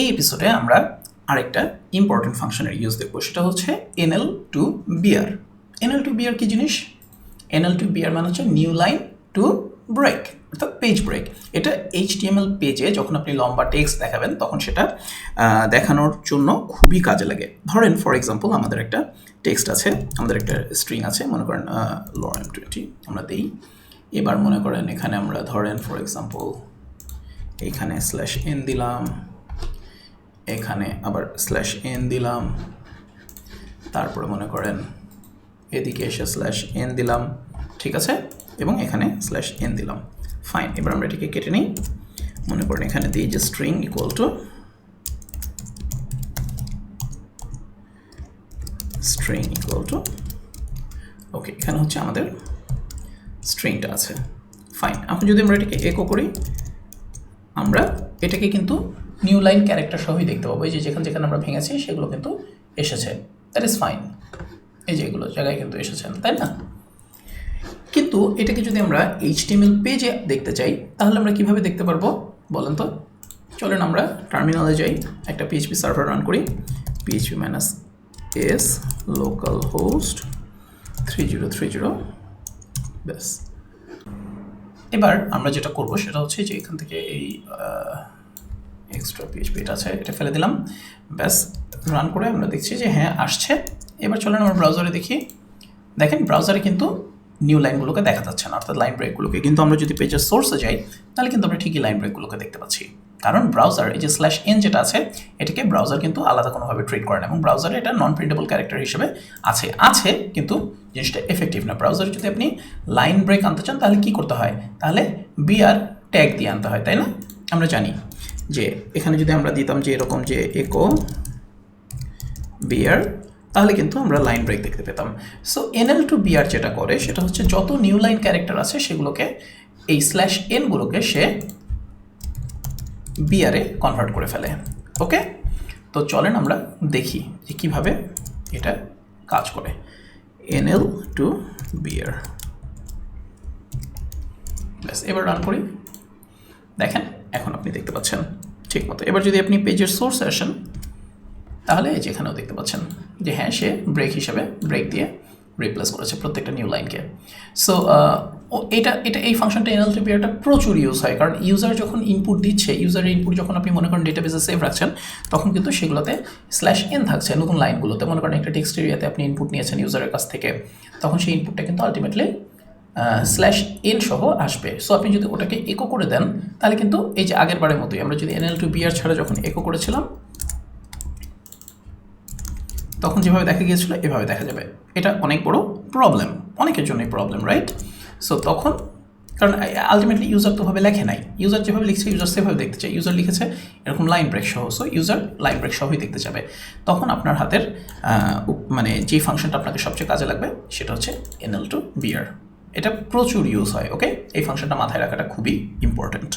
এই এপিসোডে আমরা আরেকটা ইম্পর্টেন্ট ফাংশনের ইউজ দেখব, সেটা হচ্ছে NL to BR NL to BR কি জিনিস? এনএল টু বিয়ার মানে হচ্ছে নিউ লাইন টু ব্রেক অর্থাৎ পেজ ব্রেক এটা এইচটিএমএল পেজে যখন আপনি লম্বা টেক্সট দেখাবেন, তখন সেটা দেখানোর জন্য খুবই কাজে লাগে। ধরেন ফর এক্সাম্পল আমাদের একটা টেক্সট আছে, আমাদের একটা স্ট্রিং আছে, মনে করেন লরেন টোয়েন্টি আমরা দিই। এবার মনে করেন, এখানে আমরা ধরেন ফর এক্সাম্পল এইখানে স্ল্যাশ এন দিলাম। এখানে আবার স্ল্যাশ এন দিলাম। তারপরে মনে করেন এদিকে এসে স্ল্যাশ এন দিলাম, ঠিক আছে? এবং এখানে স্ল্যাশ এন দিলাম। ফাইন এবার আমরা এটিকে কেটে নিই। মনে করেন এখানে দিই যে string equal to string equal to okay এখানে হচ্ছে আমাদের স্ট্রিংটা আছে। ফাইন এখন যদি আমরা এটাকে একো করি, আমরা এটাকে কিন্তু নিউ লাইন ক্যারেক্টার সহই দেখতে পাবো। এই যে যেখানে যেখানে আমরা ভেঙেছি, সেগুলো কিন্তু এসেছে। দ্যাট ইজ ফাইন এই যে এগুলো জায়গায় কিন্তু এসেছেন তাই না? কিন্তু এটাকে যদি আমরা এইচ এইচটিএমএল পেজে দেখতে চাই, তাহলে আমরা কীভাবে দেখতে পারব? বলেন তো। চলেন আমরা টার্মিনালে যাই। একটা পিএইচপি সার্ভার রান করি। PHP minus S local host three zero three zero ব্যাস। এবার আমরা যেটা করব, সেটা হচ্ছে যে এখান থেকে এই এক্সট্রা পিএইচপি এটা আছে এটা ফেলে দিলাম। ব্যাস রান করে আমরা দেখছি যে হ্যাঁ আসছে। এবার চলেন আমরা ব্রাউজারে দেখি। দেখেন ব্রাউজারে কিন্তু নিউ লাইনগুলোকে দেখা যাচ্ছে না, অর্থাৎ লাইন ব্রেকগুলোকে কিন্তু আমরা যদি পেজের সোর্সে যাই, তাহলে কিন্তু আমরা ঠিকই লাইন ব্রেকগুলোকে দেখতে পাচ্ছি। কারণ ব্রাউজার এই যে স্ল্যাশ এন যেটা আছে, এটাকে ব্রাউজার কিন্তু আলাদা কোনোভাবে ট্রিট করে না এবং ব্রাউজারে এটা নন প্রিন্টেবল ক্যারেক্টার হিসেবে আছে। আছে, কিন্তু জিনিসটা এফেক্টিভ না। ব্রাউজারে যদি আপনি লাইন ব্রেক আনতে চান, তাহলে কি করতে হয়? তাহলে বিআর ট্যাগ দিয়ে আনতে হয়, তাই না? আমরা জানি। যে এখানে যদি আমরা দিতাম যে এরকম যে একো বিয়ার তাহলে কিন্তু আমরা লাইন ব্রেক দেখতে পেতাম। সো এনএল টু বিআর যেটা করে, সেটা হচ্ছে যত নিউ লাইন ক্যারেক্টার আছে, সেগুলোকে, এই স্ল্যাশ এনগুলোকে সে বিআরে কনভার্ট করে ফেলে। ওকে তো চলেন আমরা দেখি যে কীভাবে এটা কাজ করে। এনএল টু বিআর ব্যাস, এবার রান করি। দেখেন এখন আপনি দেখতে পাচ্ছেন, ঠিক মতো। এবার যদি আপনি পেজের সোর্সে আসেন, তাহলে এই যে এখানেও দেখতে পাচ্ছেন যে হ্যাঁ সে ব্রেক হিসাবে ব্রেক দিয়ে রিপ্লেস করেছে প্রত্যেকটা নিউ লাইনকে সো এটা এটা এই ফাংশনটা এনএলটিপিআরটা প্রচুর ইউজ হয়। কারণ ইউজার যখন ইনপুট দিচ্ছে ইউজারের ইনপুট যখন আপনি মনে করেন ডেটা ডেটাবেসে সেভ রাখছেন, তখন কিন্তু সেগুলোতে স্ল্যাশ এন থাকছে নতুন লাইনগুলোতে মনে করেন একটা টেক্সট এরিয়াতে আপনি ইনপুট নিয়েছেন ইউজারের কাছ থেকে, তখন সেই ইনপুটটা কিন্তু আলটিমেটলি স্ল্যাশ এন সহ আসবে। সো আপনি যদি ওটাকে একো করে দেন, তাহলে কিন্তু এই যে আগের বারের মতোই, আমরা যদি এনএল টু বিআর ছাড়া যখন একো করেছিলাম, তখন যেভাবে দেখা গিয়েছিল, এভাবে দেখা যাবে। এটা অনেক বড় প্রবলেম অনেকের জন্যই প্রবলেম রাইট সো তখন, কারণ আলটিমেটলি ইউজার তোভাবে লেখে নাই। ইউজার যেভাবে লিখছে ইউজার সেভাবে দেখতে চায়। ইউজার লিখেছে, এরকম লাইন ব্রেক সহ। সো ইউজার লাইন ব্রেক সহই দেখতে যাবে। তখন আপনার হাতের মানে যে ফাংশনটা আপনাকে সবচেয়ে কাজে লাগবে, সেটা হচ্ছে এনএল টু বিয়ার এটা প্রচুর ইউজ হয় ওকে এই ফাংশনটা মাথায় রাখাটা খুবই ইম্পর্ট্যান্ট